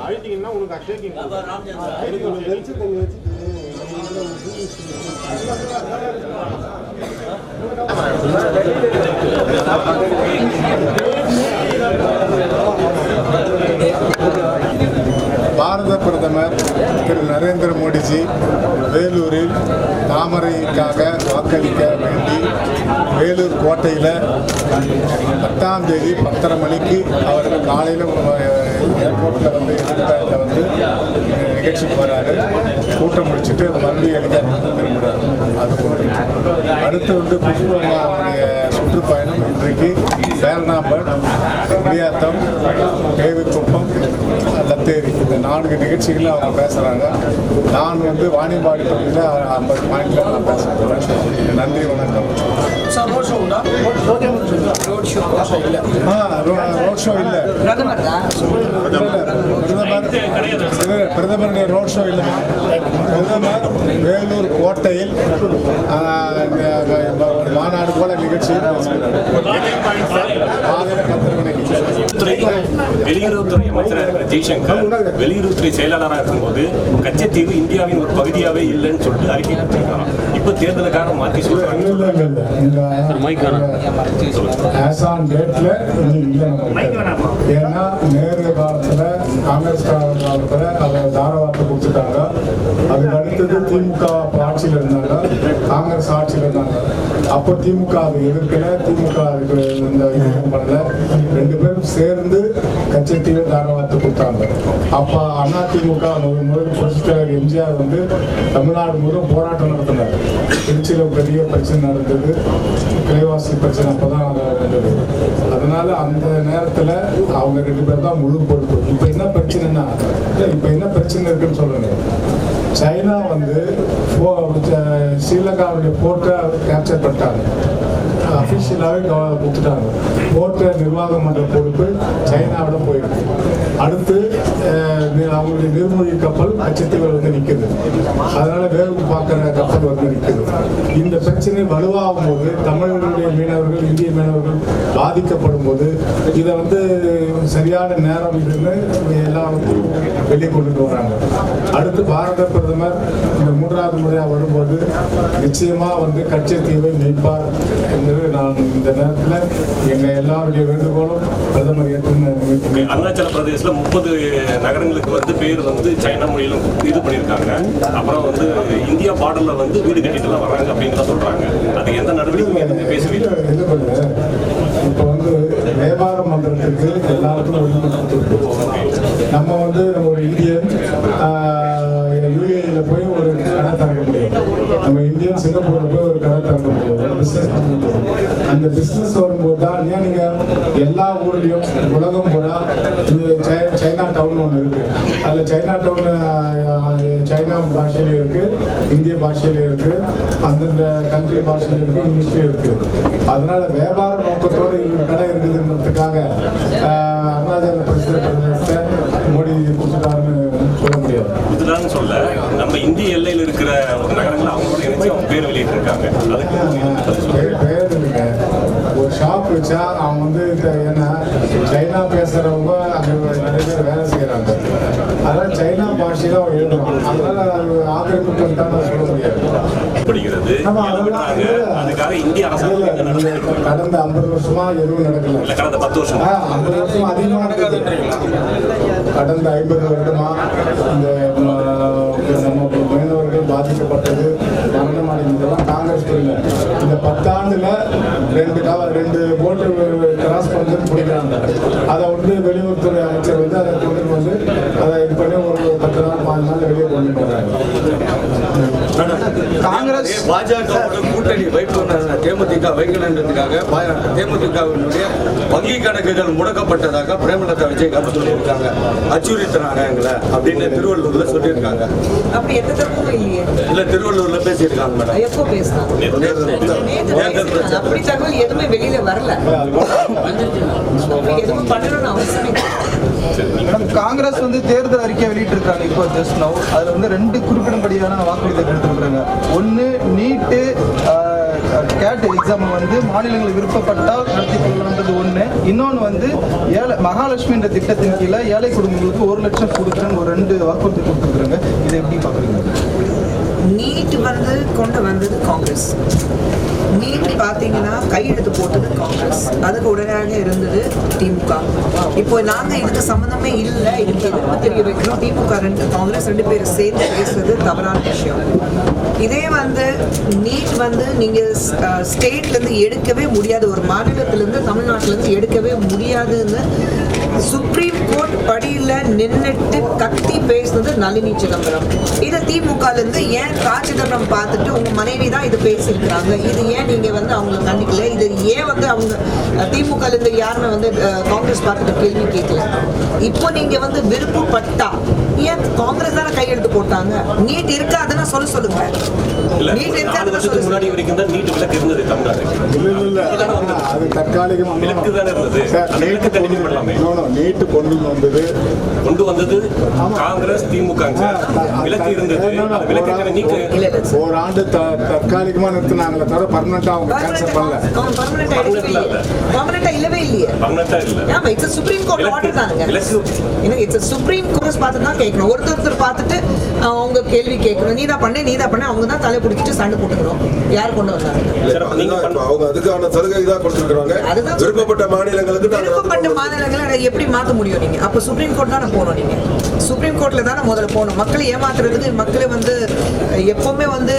அழுத்திங்கன்னா உனக்கு ஷேக்கிங் பாரத பிரதமர் திரு நரேந்திர மோடிஜி வேலூரில் தாமரைக்காக வாக்களிக்க வேண்டி வேலூர் கோட்டையில் பத்தாம் தேதி பத்தரை மணிக்கு அவர் காலையில் ஏர்போர்ட்டில் வந்து எதிர்காலத்தில் வந்து நிகழ்ச்சிக்கு வராரு. கூட்டம் முடிச்சுட்டு மறுபடியும் எழுத திரும்புகிறார் அது அடுத்து வந்து குஷ்புடைய சுற்றுப்பயணம் இன்றைக்கு பேரணாம்பட் குடியாத்தம் தேவிக்குப்பம் லத்தேரி. இந்த நான்கு நிகழ்ச்சிகளில் அவங்க பேசுகிறாங்க நான் வந்து வாணிபாடி பகுதியில் ஐம்பது பாயிண்டில் நான் பேச போகிறேன் நன்றி வணக்கம். ரோட் ஷோ இல்லை. தான். பிரதமர் இல்ல, பிரதமருடைய ரோட் ஷோ இல்லை. பிரதமர் வேலூர் கோட்டையில் மாநாடு போல நிகழ்ச்சி. வெளியுறவுத்துறை அமைச்சராக இருக்கிற ஜெய்சங்கர் வெளியுறவுத்துறை செயலாளராக இருக்கும்போது கச்சத்தீவு இந்தியாவின் ஒரு பகுதியாவே இல்லைன்னு சொல்லிட்டு அறிக்கை கொடுத்திருக்காராம். இப்போ தேர்தலுக்காக மாற்றி சொல்றாங்க. ஏன்னா நேரு காலத்துல காங்கிரஸ் காலத்தில் அதை தாராளத்தை கொடுத்துட்டாங்க. அதுக்கு அடுத்தது திமுக ஆட்சியில் இருந்தாங்க. காங்கிரஸ் ஆட்சியில் இருந்தாங்க. அப்போ திமுக அதை எதிர்க்கல. திமுக அதுக்கு இந்த பண்ணல. ரெண்டு பேரும் சேர்ந்து கச்சத்தீவு தாராளத்தை கொடுத்தாங்க. அப்போ அண்ணா திமுக முதல் முதல் புரட்சித் எம்ஜிஆர் வந்து தமிழ்நாடு முழுவதும் போராட்டம் நடத்தினார். திருச்சியில் பெரிய பிரச்சனை நடந்தது. கிளைவாசி பிரச்சனை அப்போ தான் அதனால அந்த நேரத்துல அவங்க ரெண்டு பேர் தான் முழு பொறுப்பு. இப்ப என்ன பிரச்சனைனா இல்ல, இப்ப என்ன பிரச்சனை இருக்குன்னு சொல்லுங்க. சைனா வந்து ஸ்ரீலங்காவுடைய போர்ட்டை கேப்சர் பண்ணிட்டாங்க. அஃபிஷியலாகவே கொடுத்துட்டாங்க. போர்ட்டை நிர்வாகம் பண்ற பொறுப்பு சைனாவிடம் போயிருக்கு. அடுத்து அவங்களுடைய நீர்மூழ்கி கப்பல் அச்சத்தீவில் வந்து நிற்குது. அதனால வேவு பார்க்குற கப்பல் வந்து நிற்குது. இந்த பிரச்சனை வலுவாகும் போது தமிழர்களுடைய மீனவர்கள் இந்திய மீனவர்கள் பாதிக்கப்படும் போது இதை வந்து சரியான நேரம் இதுன்னு எல்லாத்தையும் வெளியே கொண்டுட்டு வராங்க. அடுத்து பாரத பிரதமர் இந்த மூன்றாவது முறையாக வரும்போது நிச்சயமாக வந்து கச்சத்தீவை மீட்பார் என்று நான் இந்த நேரத்தில் எங்கள் எல்லாருடைய வேண்டுகோளும் பிரதமர் ஏற்று அருணாச்சல பிரதேசல முப்பது நகரங்களுக்கு வந்து பேர் வந்து சைனா மொழியிலும் இது பண்ணியிருக்காங்க. அப்புறம் வந்து இந்தியா பார்டர்ல வந்து வீடு கட்டிட்டு தான் வராங்க அப்படின்னு தான் சொல்றாங்க. அது எந்த நடவடிக்கையும் எதுவுமே பேசுவீங்க இது பண்ணு இப்போ வந்து வியாபார மன்றத்துக்கு எல்லாருக்கும் உரிமை நம்ம வந்து நம்ம ஒரு இந்தியன் யூஏஇல போய் ஒரு கடை திறக்க முடியும். நம்ம இந்தியன் சிங்கப்பூர்ல போய் ஒரு கடை திறக்க முடியும். பண்ண முடியும். அந்த பிசினஸ் வரும்போது தான் ஏன் நீங்க எல்லா ஊர்லயும் உலகம் டவுன் ஒன்று இருக்கு. அதுல சைனா டவுன் சைனா பாஷையில இருக்கு இந்திய பாஷையில இருக்கு அந்தந்த கண்ட்ரி பாஷையில இருக்கு இங்கிலீஷ்லயும் இருக்கு. அதனால வியாபார நோக்கத்தோடு கடை இருக்குதுன்றதுக்காக அருணாச்சல பிரதேச பிரதேசத்தை மோடி கொடுத்துட்டாருன்னு சொல்ல முடியாது. இதுதான் சொல்ல நம்ம இந்திய எல்லையில் இருக்கிற ஒரு நகரங்கள் அவங்களோட இணைச்சு அவங்க பேர் வெளியிட்டு இருக்காங்க அதுக்கு என்ன? பேர் இல்லைங்க. ஒரு ஷாப் வச்சா அவன் வந்து ஏன்னா சைனா பேசுறவங்க அங்க நிறைய பேர் வேலை அதனால சைனா பாஷையில அவன் எழுதுறான். அதனால அது ஆக்கிரமிப்பு பண்ணிட்டான்னு சொல்ல முடியாது. அதுக்காக இந்திய அரசாங்கம் கடந்த ஐம்பது வருஷமா எதுவும் நடக்கல. கடந்த பத்து வருஷம்? ஆ, ஐம்பது வருஷம் அதிகமா நடக்குது. கடந்த ஐம்பது வருடமா இந்த நம்ம மீனவர்கள் பாதிக்கப்பட்டது மரணம் அடைந்ததெல்லாம் காங்கிரஸ் இந்த பத்தாண்டுல ரெண்டு ரெண்டு போட்டு கிராஸ் பண்ணி பிடிக்கிறாங்க. அதை வந்து வெளியுறவுத்துறை அமைச்சர் வந்து அதை இது பண்ணி ஒரு பத்து நாள் பாஞ்சு நாள் வெளியே கொண்டு போறாங்க காங்கிரஸ் பாஜகவோட கூட்டணி வைக்கணும் தேமுதிக வைக்கணுன்றதுக்காக தேமுதிகவினுடைய வங்கி கணக்குகள் முடக்கப்பட்டதாக பிரேமலதா விஜயகாந்த் சொல்லியிருக்காங்க. அச்சுறுத்தினாங்க எங்களை அப்படின்னு திருவள்ளூர்ல சொல்லியிருக்காங்க. இல்ல திருவள்ளூர்ல பேசியிருக்காங்க மேடம். எப்போ பேசினாங்க? எதுவுமே வெளியில வரல. எதுவும் பண்ணணும்னு அவசியம் காங்கிரஸ் வந்து தேர்தல் அறிக்கை வெளியிட்டிருக்காங்க இப்போ ஜஸ்ட் நவ் அதில் வந்து ரெண்டு குறிப்பிடும்படியான வாக்குறுதிகள் எடுத்துருக்காங்க ஒன்று நீட்டு கேட் எக்ஸாம் வந்து மாநிலங்கள் விருப்பப்பட்டால் நடத்தி கொள்ளலாம்ன்றது ஒன்று இன்னொன்று வந்து ஏழை மகாலட்சுமின்ற திட்டத்தின் கீழே ஏழை குடும்பங்களுக்கு ஒரு லட்சம் கொடுக்குறேன்னு ஒரு ரெண்டு வாக்குறுதி கொடுத்துருக்குறாங்க. இதை எப்படி பார்க்குறீங்க? நீட் வந்து கொண்டு வந்தது காங்கிரஸ். நீட் பார்த்தீங்கன்னா கையெழுத்து போட்டது காங்கிரஸ். அதுக்கு உடனடியாக இருந்தது திமுக. இப்போ நாங்கள் இதுக்கு சம்மந்தமே இல்லை. இதுக்கு எதிர்ப்பு தெரிய வைக்கிறோம் திமுக ரெண்டு காங்கிரஸ் ரெண்டு பேரும் சேர்ந்து பேசுறது தவறான விஷயம். இதே வந்து நீட் வந்து நீங்கள் ஸ்டேட்லேருந்து எடுக்கவே முடியாது. ஒரு மாநிலத்திலேருந்து தமிழ்நாட்டிலேருந்து எடுக்கவே முடியாதுன்னு சுப்ரீம் கோர்ட் படியில் நின்றுட்டு கத்தி பேசுனது நளினி சிதம்பரம். இதை திமுகலேருந்து ஏன் கா. ஏன் பார்த்துட்டு உங்கள் மனைவி தான் இது பேசியிருக்கிறாங்க? இது ஏன் நீங்கள் வந்து அவங்கள கண்டிக்கல இது ஏன் வந்து அவங்க திமுகலேருந்து யாருமே வந்து காங்கிரஸ் பார்த்துட்டு கேள்வி கேட்கல இப்போ நீங்கள் வந்து விருப்பப்பட்டா ஏன் காங்கிரஸ் தானே கையெழுத்து போட்டாங்க. நீட் இருக்காதுன்னு சொல்ல சொல்லுங்க. நீட் இருக்காதுன்னு சொல்ல முன்னாடி சொல்லுங்க. வரைக்கும் தான் நீட் விலக்கு இருந்தது தமிழ்நாட்டுக்கு இல்ல இல்ல இல்ல. அது தற்காலிகமா விலக்கு தானே இருந்தது? சார், அந்த நீட்டு விலக்கு கண்டினியூ பண்ணலாமே. கொண்டு- no, no, நீட்டு கொண்டு வந்தது. கொண்டு வந்தது காங்கிரஸ் திமுக சார் விலக்கு இருந்தது அந்த விலக்கு நீக்க இல்ல இல்ல சார். ஓராண்டு தற்காலிகமா நிறுத்தினாங்களே தவிர பர்மனண்டா அவங்க கேன்சல் பண்ணல. பர்மனண்டா இல்லவே இல்லையே. பர்மனண்டா இல்ல. ஆமா இட்ஸ் சுப்ரீம் கோர்ட் ஆர்டர் தானுங்க. இட்ஸ் சுப்ரீம் கோர்ட் பார்த்து தான் கேட்கணும். ஒருத்தர் ஒருத்தர் பார்த்துட்டு அவங்க கேள்வி கேட்கணும். நீ தான் பண்ணு நீ தான் பண்ணு அவங்க தான் தலை பிடிச்சிட்டு சண்டை போட்டுக்கிறோம் யார் கொண்டு வந்தாங்க? அவங்க அதுக்கான சலுகை தான் கொடுத்துருக்காங்க அதுதான் விருப்பப்பட்ட மாநிலங்களுக்கு விருப்பப்பட்ட மாநிலங்களை எப்படி மாற்ற முடியும் நீங்க? அப்ப சுப்ரீம் கோர்ட் தானே போகணும் நீங்க? சுப்ரீம் கோர்ட்ல தானே முதல்ல போகணும். மக்களை ஏமாத்துறதுக்கு மக்களை வந்து எப்பவுமே வந்து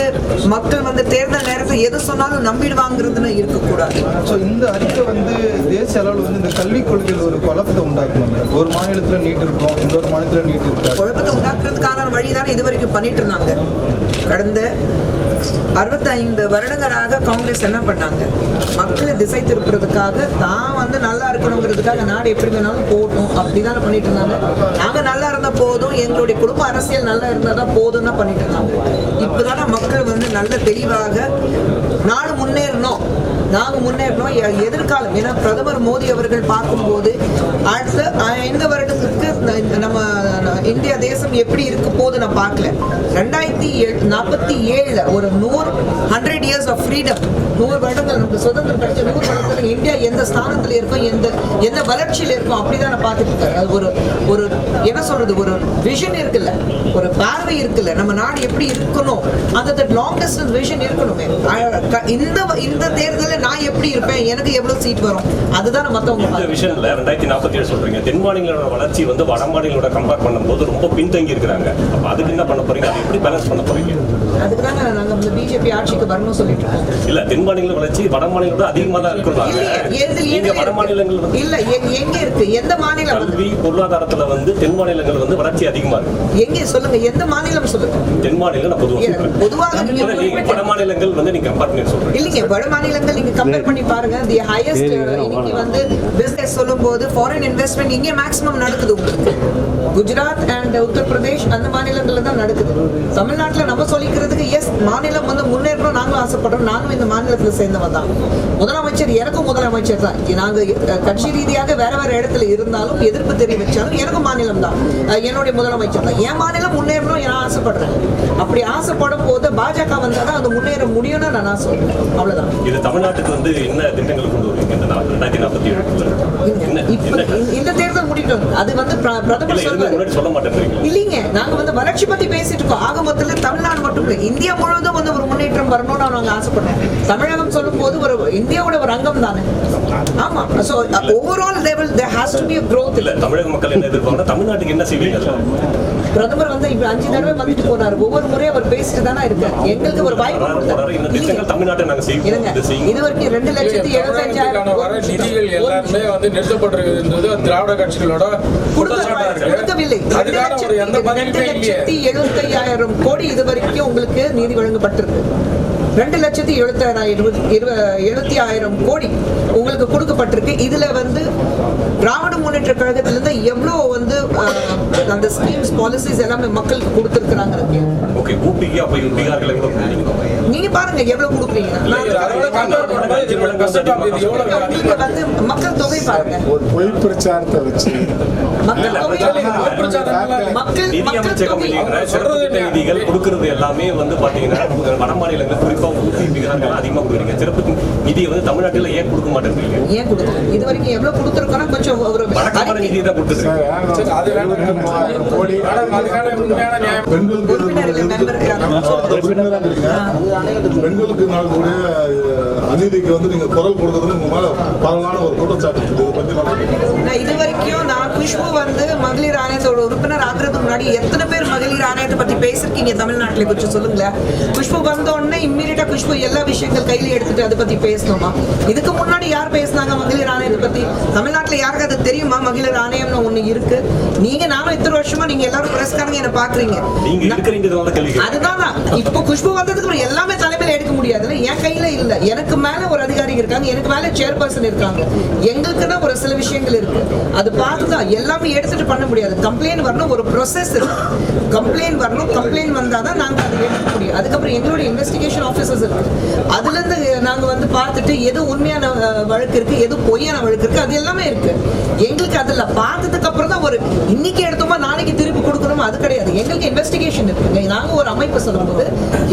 மக்கள் வந்து தேர்தல் நேரத்தில் எது சொன்னாலும் நம்பிடுவாங்கிறதுன்னு இருக்கக்கூடாது. ஸோ இந்த அறிக்கை வந்து தேசிய அளவில் வந்து இந்த கல்விக் கொள்கையில் ஒரு குழப்பத்தை உண்டாக்கணும். ஒரு மாநிலத்தில் நீட் இருக்கும் இன்னொரு மாநிலத்தில் நீட் இருக்காது குழப்பத்தை உண்டாக்குறதுக்கான வழி தானே இது வரைக்கும் பண்ணிட்டு இருந்தாங்க கடந்த அறுபத்தைந்து வருடங்களாக காங்கிரஸ் என்ன பண்ணாங்க? மக்களை திசை திருப்புறதுக்காக தான் வந்து நல்லா இருக்கணுங்கிறதுக்காக நாடு எப்படி வேணாலும் போகட்டும் அப்படிதான் பண்ணிட்டு இருந்தாங்க நாங்க நல்லா இருந்த போதும் எங்களுடைய குடும்ப அரசியல் நல்லா இருந்தா தான் போதும் தான் பண்ணிட்டு இருந்தாங்க இப்போதானே மக்கள் வந்து நல்ல தெளிவாக நாடு முன்னேறணும். நாங்கள் முன்னேறணும். எதிர்காலம். ஏன்னா பிரதமர் மோடி அவர்கள் பார்க்கும்போது அடுத்த இந்த வருடத்துக்கு நம்ம இந்தியா தேசம் எப்படி இருக்க போகுது நான் பார்க்கல. ரெண்டாயிரத்தி நாற்பத்தி ஏழுல ஒரு நூறு ஹண்ட்ரட் இயர்ஸ் ஆஃப் ஃப்ரீடம் நூறு வருடங்கள் நமக்கு சுதந்திரம் கிடைச்ச நூறு வருடத்தில் இந்தியா எந்த ஸ்தானத்துல இருக்கும் எந்த எந்த வளர்ச்சியில இருக்கும் அப்படிதான் நான் பார்த்துட்டு இருக்கேன். அது ஒரு ஒரு என்ன சொல்றது? ஒரு விஷன் இருக்குல்ல? ஒரு பார்வை இருக்குல்ல? நம்ம நாடு எப்படி இருக்கணும்? அந்த லாங் டிஸ்டன்ஸ் விஷன் இருக்கணுமே. இந்த இந்த தேர்தலில் நான் எப்படி இருப்பேன்? எனக்கு எவ்வளவு சீட் வரும்? அதுதான் மத்தவங்க இந்த. விஷயம்ல ரெண்டாயிரத்தி நாற்பத்தி ஏழு சொல்றீங்க. தென் மாநிலங்களோட வளர்ச்சி வந்து வட மாநிலங்களோட கம்பேர் பண்ணும்போது ரொம்ப பின்தங்கி இருக்கிறாங்க. அப்ப அதுக்கு என்ன பண்ண போறீங்க? அதை எப்படி பேலன்ஸ் பண்ண போறீங்க? அதுக்கு நாங்க இந்த பிஜேபி ஆட்சிக்கு வரணும் சொல்லிட்டு இருக்கோம். இல்ல தென் மாநில வளர்ச்சி வட மாநிலங்களோட அதிகமா தான் இருக்கிறாங்க நீங்க வட? மாநிலங்கள் வந்து இல்ல எங்க- இருக்கு? எந்த மாநிலம்? வந்து? கல்வி பொருளாதாரத்துல வந்து தென் மாநிலங்கள் வந்து வளர்ச்சி அதிகமா இருக்கு. எங்க? சொல்லுங்க. எந்த மாநிலம் சொல்லுங்க. தென் மாநிலம் நான் பொதுவாக பொதுவாக வட மாநிலங்கள் வந்து நீங்க கம்பேர் பண்ணி சொல்றீங்க. இல்லைங்க வட மாநிலங்கள் நீங்க கம்பேர் பண்ணி பாருங்க. தி ஹையஸ்ட் இன்னைக்கு வந்து பிசினஸ் சொல்லும்போது ஃபாரின் இன்வெஸ்ட்மெண்ட் இங்கே மேக்ஸிமம் நடக்குது உங்களுக்கு. குஜராத் அண்ட் உத்தரப்பிரதேஷ் அந்த மாநிலங்கள்ல தான் நடக்குது. தமிழ்நாட்டுல நம்ம சொல்லிக்கிறதுக்கு எஸ் மாநிலம் வந்து முன்னேறணும் நாங்களும் ஆசைப்படுறோம். நானும் இந்த மாநிலத்துல சேர்ந்தவன் தான். முதலமைச்சர் எனக்கும் முதலமைச்சர் தான். நாங்க கட்சி ரீதியாக வேற வேற இடத்துல இருந்தாலும் எதிர்ப்பு தெரிவிச்சாலும் எனக்கும் மாநிலம் தான். என்னுடைய முதலமைச்சர் தான் என் மாநிலம் முன்னேறணும் நான் ஆசைப்படுறேன். அப்படி ஆசைப்படும் போது பாஜக வந்தால் தான் அது முன்னேற முடியும்னு நான் சொல்றேன் அவ்வளவுதான். இது தமிழ்நாட்டுக்கு வந்து என்ன திட்டங்கள் கொண்டு வருவீங்க இந்த ரெண்டாயிரத்தி நாற்பத்தி இந்த தேர்தல் முடிட்டோம் அது வந்து பிரதமர் சொல்வாரு சொல்ல மாட்டேன்றீங்க இல்லைங்க. நாங்க வந்து வளர்ச்சி பத்தி பேசிட்டு இருக்கோம். ஆக மொத்தத்துல தமிழ்நாடு மட்டும் இல்லை இந்தியா முழுவதும் வந்து ஒரு முன்னேற்றம் வரணும்னு நாங்க ஆசைப்படுறோம் தமிழகம் சொல்லும் போது ஒரு இந்தியாவோட ஒரு அங்கம் தானே. ஆமா. So overall level there has to be a growth. இல்ல தமிழக மக்கள் என்ன எதிர்பார்க்கணும் தமிழ்நாட்டுக்கு என்ன செய்வீங்க? பிரதமர் வந்து இப்ப அஞ்சு தடவை வந்துட்டு போனாரு. ஒவ்வொரு முறையும் அவர் பேசிட்டு தானே இருக்காரு. எங்களுக்கு ஒரு வாய்ப்பு இது வரைக்கும் ரெண்டு லட்சத்தி எழுபத்தஞ்சாயிரம் நிதிகள் எல்லாருமே வந்து திராவிட கட்சிகளோட கொடுக்கவில்லை ரெண்டு லட்சத்தி- லட்சத்தி எழுபத்தையாயிரம் கோடி இது வரைக்கும் உங்களுக்கு நீதி வழங்கப்பட்டிருக்கு. ரெண்டு லட்சத்தி எழுபத்தாயிரம் இருபது இருப எழுபத்தி ஆயிரம் கோடி உங்களுக்கு கொடுக்கப்பட்டிருக்கு. இதுல வந்து திராவிட முன்னேற்ற கழகத்திலிருந்து எவ்வளவு வந்து அந்த ஸ்கீம்ஸ் பாலிசிஸ் எல்லாமே மக்களுக்கு கொடுத்துருக்குறாங்க ஓகே அப்ப பீகார்கள்? நீங்க பாருங்க எவ்வளவு கொடுக்குறீங்க? உங்களுக்கு வந்து மக்கள் தொகை பாருங்க. ஒரு பொய் பிரச்சாரத்தை வச்சு மக்கள் தொகை மக்கள் நிதி மக்கள் அமைச்சகம் தொகை கொடுக்கறது எல்லாமே வந்து பாத்தீங்கன்னா வட மாநிலங்கள் குறிப்பா ஊபி பீகார்கள் அதிகமாக கொடுக்குறீங்க. சிறப்பு நிதியை வந்து தமிழ்நாட்டில் ஏன் கொடுக்க மாட்டேங்கிறீங்க ஏன் கொடுக்கல? இது வரைக்கும் எவ்வளவு கொடுத்துருக்கோம்னா கொஞ்சம் ஒரு வழக்கமான நிதியை தான் கொடுத்துருக்கீங்க பெண்களுக்கு அஹ், அநீதிக்கு வந்து நீங்க குரல் கொடுக்கறதுன்னு உங்க மேல பரவலான ஒரு குற்றச்சாட்டு. இதை பத்தி இது வரைக்கும் நான் குஷ்பு வந்து மகளிர் ஆணையத்தோட உறுப்பினர் ஆகிறதுக்கு முன்னாடி எத்தனை பேர் மகளிர் ஆணையத்தை பத்தி பேசிருக்கீங்க தமிழ்நாட்டுல? கொஞ்சம் சொல்லுங்களேன். குஷ்பு வந்த உடனே இம்மீடியட்டா குஷ்பு எல்லா விஷயங்கள் கையில எடுத்துட்டு அதை பத்தி பேசணுமா? இதுக்கு முன்னாடி யார் பேசினாங்க மகளிர் ஆணையத்தை பத்தி? தமிழ்நாட்டுல யாருக்கு அது தெரியுமா? மகளிர் ஆணையம்னு ஒண்ணு இருக்கு. நீங்க நானும் இத்தனை வருஷமா நீங்க எல்லாரும் பிரஸ்காரங்க என்ன பாக்குறீங்க. அதுதான். இப்போ குஷ்பு வந்ததுக்கு எல்லாமே தலைமையில எடுக்க முடியாதுல்ல என் கையில இல்ல. எனக்கு மேல ஒரு அதிகாரி இருக்காங்க எனக்கு மேல சேர்பர்சன் இருக்காங்க. எங்களுக்குன்னா ஒரு சில விஷயங்கள் இருக்கு. அது பார்த்துதான். எல்லாமே எடுத்துட்டு பண்ண முடியாது. கம்ப்ளைண்ட் வரணும் ஒரு ப்ரொசஸ் இருக்கு. கம்ப்ளைண்ட் வரணும் கம்ப்ளைண்ட் வந்தாதான் நாங்க அதை எடுக்க முடியும். அதுக்கப்புறம் எங்களுடைய இன்வெஸ்டிகேஷன் இருக்கு அதுல இருந்து நாங்க வந்து பார்த்துட்டு எது உண்மையான வழக்கு இருக்கு எது பொய்யான வழக்கு இருக்கு அது எல்லாமே இருக்கு. எங்களுக்கு அதுல பார்த்ததுக்கு அப்புறம் தான் ஒரு இன்னைக்கு எடுத்தோமா நாளைக்கு திருப்பி கொடுக்கணுமா அது கிடையாது. எங்களுக்கு இன்வெஸ்டிகேஷன் இருக்குங்க நாங்க ஒரு அமைப்பு சொல்லும்போது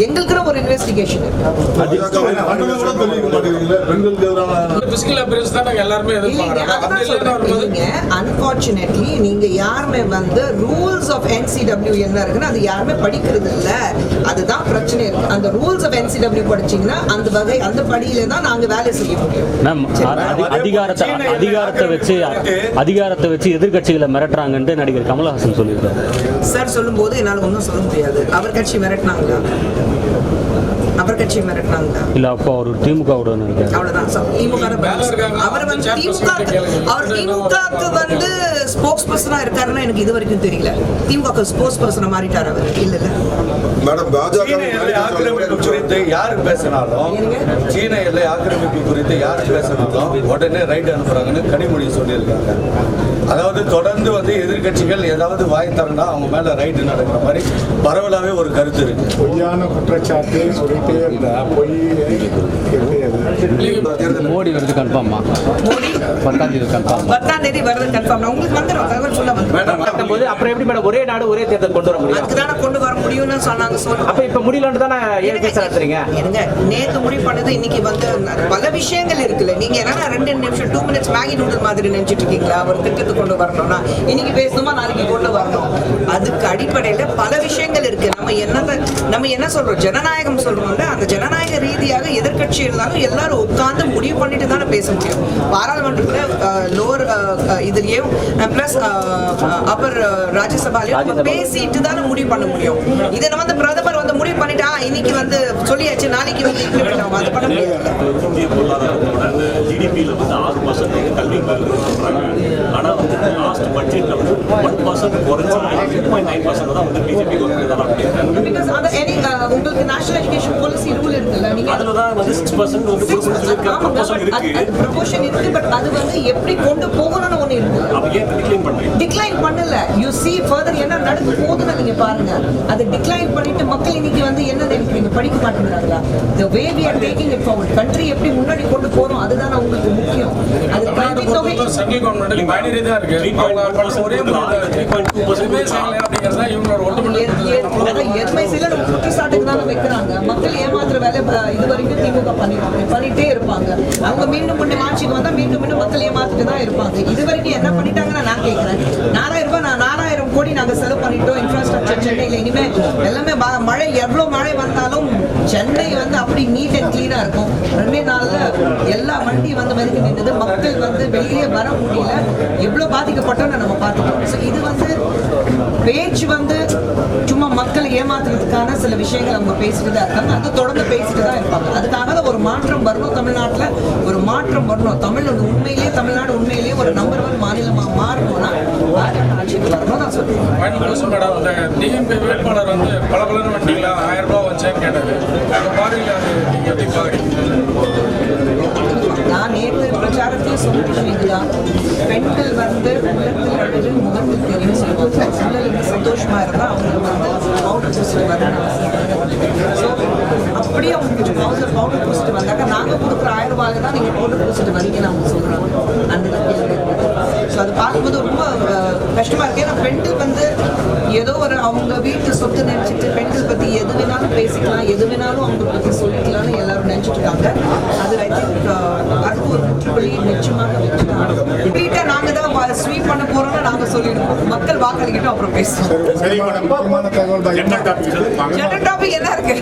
எங்களுக்குன்னு ஒரு இன்வெஸ்டிகேஷன் தான் நாங்க யாருமே வந்து ரூல்ஸ் ஆஃப் NCW என்ன இருக்குன்னு அது யாருமே படிக்கிறது இல்ல. அதுதான் பிரச்சனை இருக்கு. அந்த ரூல்ஸ் ஆஃப் NCW படிச்சீங்கன்னா அந்த வகை அந்த படியில தான் நாங்க வேலை செய்ய முடியும். மேம் அதி- அதிகாரத்தை அதிகாரத்தை வச்சு அதிகாரத்தை வச்சு எதிர்க்கட்சிகளை மிரட்டுறாங்கன்ட்டு நடிகர் கமலஹாசன் சொல்லியிருக்காரு. சார் சொல்லும்போது என்னால ஒன்றும் சொல்ல முடியாது. அவர் கட்சி மிரட்டினாங்களா? அவர் கட்சி மிரட்டினாங்களா? இல்ல அப்போ அவர் திமுகவோட இருக்காரு அவ்வளவுதான். சார். திமுக. அவர் வந்து திமுக. அவர் திமுகக்கு வந்து ஸ்போக்ஸ் பர்சனா இருக்காருன்னா எனக்கு இது வரைக்கும் தெரியல. திமுக ஸ்போக்ஸ் பர்சனா மாறிட்டார் அவர். இல்ல இல்ல. மேடம் பாஜக ஆக்கிரமிப்பு குறித்து யார் பேசினாலும் சீன எல்லை ஆக்கிரமிப்பு குறித்து யார் பேசினாலும் உடனே ரைட் அனுப்புறாங்கன்னு கனிமொழி சொல்லியிருக்காங்க. அதாவது தொடர்ந்து வந்து எதிர்க்கட்சிகள் ஏதாவது வாய் திறந்தா அவங்க மேல ரைடு நடக்கிற மாதிரி பரவலாவே ஒரு கருத்து இருக்கு. பொய்யான குற்றச்சாட்டு சொல்லிட்டே இருந்தா பொய் மோடி வருது கன்ஃபார்மா? மோடி? பத்தாம் தேதி கன்ஃபார்ம்? பத்தாம் தேதி வருது கன்ஃபார்ம்? உங்களுக்கு வந்துடும் தகவல் சொல்ல வந்து போது அப்புறம் எப்படி மேடம் ஒரே நாடு ஒரே தேர்தல் கொண்டு வர முடியும்? அதுக்கு கொண்டு வர முடியும்னு சொன்னாங்க சொல்லுங்க அப்ப இப்ப முடியலன்னு தானே ஏன் பேச நடத்துறீங்க இருங்க நேத்து முடிவு பண்ணது இன்னைக்கு வந்து பல விஷயங்கள் இருக்குல்ல. நீங்க என்னன்னா ரெண்டு நிமிஷம் டூ மினிட்ஸ் மேகி நூடுல் மாதிரி நினைச்சிட்டு இருக்கீங்களா? ஒரு திட்டத்தை கொண்டு வரணும்னா இன்னைக்கு பேசணுமா நாளைக்கு கொண்டு வரணும். அதுக்கு அடிப்படையில பல விஷயங்கள் இருக்கு. நம்ம என்னத நம்ம என்ன சொல்றோம்? ஜனநாயகம் சொல்றோம்ல அந்த ஜனநாயக ரீதியாக எதிர்க்கட்சி இருந்தாலும் எல்லாரும் உட்கார்ந்து முடிவு பண்ணிட்டு தானே பேச முடியும். பாராளுமன்றத்துல லோவர் இதுலயும் பிளஸ் அப்பர் ராஜ்யசபாலையும் பேசிட்டு தானே முடிவு பண்ண முடியும். இதை நம்ம வந்து பிரதமர் வந்து முடிவு பண்ணிட்டா இன்னைக்கு வந்து சொல்லியாச்சு நாளைக்கு வந்து இம்ப்ளிமெண்ட் ஆகும் அது பண்ண முடியாது. இந்திய பொருளாதாரத்தோட ஜிடிபியில் வந்து ஆறு பர்சன்ட் வந்து கல்வி ஆனால் வந்து லாஸ்ட் பட்ஜெட்டில் வந்து ஒன் பர்சன்ட் குறைச்சி டூ பாயிண்ட் நைன் பர்சன்ட் தான் வந்து பிஜேபி கவர்மெண்ட் தான் பண்ணியிருக்காங்க பிகாஸ் அந்த any, உங்களுக்கு நேஷனல் எஜுகேஷன் பாலிசி ரூல் இருக்குல்ல நீங்க அதில் தான் வந்து சிக்ஸ் பர்சன்ட் வந்து கொடுக்கணும்னு சொல்லியிருக்க ப்ரொபோசல் இருக்கு. ப்ரொபோஷன் இருக்கு பட் அது வந்து எப்படி கொண்டு போகணும்னு டிக்ளைன் பண்ணல? யூ ஃபர்தர் என்ன நடக்க போகுதுன்னு நீங்க பாருங்க. அது டிக்ளைன் பண்ணிட்டு மக்கள் இன்னைக்கு வந்து என்ன நினைக்கிறீங்க? படிக்க மாட்டேங்கிறாங்களா? The way we are taking it forward. Country எப்படி முன்னாடி கொண்டு போறோம் அதுதான் உங்களுக்கு முக்கியம். அது கல்வித்தொகை குற்றச்சாட்டுக்கு தானே வைக்கிறாங்க. மக்கள் ஏமாத்துற வேலை இது வரைக்கும் திமுக பண்ணிட்டே இருப்பாங்க. அவங்க மீண்டும் மீண்டும் ஆட்சிக்கு வந்தா மீண்டும் மீண்டும் மக்கள் ஏமாத்திட்டு தான் இருப்பாங்க. இது வரைக்கும் என்ன பண்ணிட்டாங்கன்னு நான் கேட்கிறேன் நாலாயிரம் ரூபாய் நான் நாலாயிரம் கோடி நாங்க செலவு பண்ணிட்டோம். இன்ஃப்ராஸ்ட்ரக்சர் சென்னையில இனிமே எல்லாமே மழை எவ்வளவு மழை வந்தாலும் சென்னை வந்து அப்படி நீட் அண்ட் கிளீனா இருக்கும். ரெண்டே நாள்ல எல்லா வண்டி வந்து மெதுக்கு நின்றது மக்கள் வந்து வெளியே வர முடியல. எவ்வளவு பாதிக்கப்பட்டோம்னு நம்ம பார்த்துக்கோம் ஸோ இது வந்து பேச்சு வந்து சும்மா மக்களை ஏமாத்துறதுக்கான சில விஷயங்கள் அவங்க பேசிட்டு தான் இருக்காங்க அது தொடர்ந்து பேசிட்டு தான் இருப்பாங்க. அதுக்காக ஒரு மாற்றம் வரணும் தமிழ்நாட்டுல? ஒரு மாற்றம் வரணும். தமிழ் வந்து உண்மையிலேயே தமிழ்நாடு உண்மையிலேயே ஒரு நம்பர் ஒன் மாநிலமா மாறணும்னா ஆட்சிக்கு வரணும் நான் கொஸ்டின் மேடம் அந்த டிஎம்பி வேட்பாளர் வந்து பல பலன்னு வண்டிங்களா? ஆயிரம் ரூபாய் வச்சேன்னு அந்த அது எப்படி பாக்குறீங்க? நான் நேற்று பிரச்சாரத்தில் சொன்ன விஷயம் இதுதான். பெண்கள் வந்து உள்ளத்தில் அழகு முகத்தில் தெரியும் சொல்லுவாங்க உள்ளலுக்கு சந்தோஷமா இருந்தா அவங்களுக்கு வந்து பூசிட்டு வரணும். ஸோ அப்படியே அவங்க கொஞ்சம் பவுடர் பவுடர் பூசிட்டு வந்தாக்க நாங்கள் கொடுக்குற ஆயிரம் ரூபாயில தான் நீங்கள் பவுடர் பூசிட்டு வரீங்க அவங்க சொல்கிறோம் அந்த ஸோ அது பார்க்கும்போது ரொம்ப அஹ், கஷ்டமா இருக்கு. ஏன்னா பெண்கள் வந்து ஏதோ ஒரு அவங்க வீட்டு சொத்து நினைச்சிட்டு பெண்கள் பத்தி எது வேணாலும் பேசிக்கலாம் எது வேணாலும் அவங்க பத்தி சொல்லிக்கலாம்னு எல்லாரும் நினைச்சிட்டு இருக்காங்க அது ஐ திங்க் அதுக்கு ஒரு முற்றுப்புள்ளி நிச்சயமாக வச்சுக்கலாம் கம்ப்ளீட்டா நாங்க தான் ஸ்வீப் பண்ண போறோம்னு நாங்க சொல்லிடுவோம் மக்கள் வாக்களிக்கட்டும் அப்புறம் பேசுவோம். ஜெனரல் டாபிக் என்ன இருக்கு?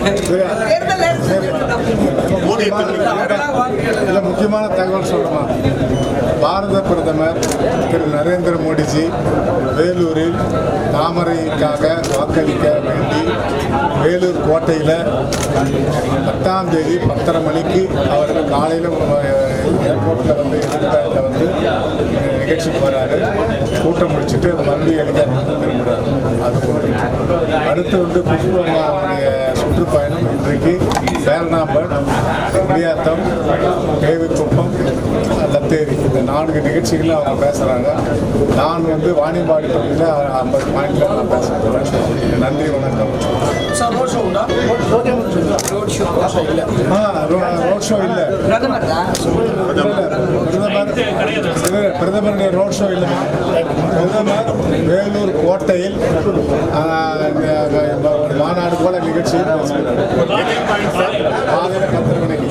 தேர்தல் முக்கியமான தகவல் சொல்லுமா பாரத பிரதமர் நரேந்திர மோடிஜி வேலூரில் தாமரைக்காக வாக்களிக்க வேண்டி வேலூர் கோட்டையில் பத்தாம் தேதி பத்தரை மணிக்கு அவர் காலையில் ஏர்போர்ட்டில் வந்து எதிர்காலத்தில் வந்து நிகழ்ச்சிக்கு வராரு. கூட்டம் முடிச்சுட்டு மறுபடியும் ஹெலிகாப்டர் விரும்புகிறார் அது அடுத்து வந்து புஷ்பம்மாவுடைய சுற்றுப்பயணம் இன்றைக்கு பேரணாம்பட் குடியாத்தம் கேவிக்குப்பம் லத்தேரி இந்த நான்கு நிகழ்ச்சிகளில் அவங்க பேசுகிறாங்க நான் வந்து வாணியம்பாடி பகுதியில் ஐம்பது பாயிண்டில் நான் பேச போகிறேன் நன்றி வணக்கம். ஆ ரோட் ஷோ இல்லை. பிரதமர் இல்ல, பிரதமருடைய ரோட் ஷோ இல்லைமா பிரதமர் வேலூர் கோட்டையில் மாநாடு போல. காலையில பத்தரை மணிக்கு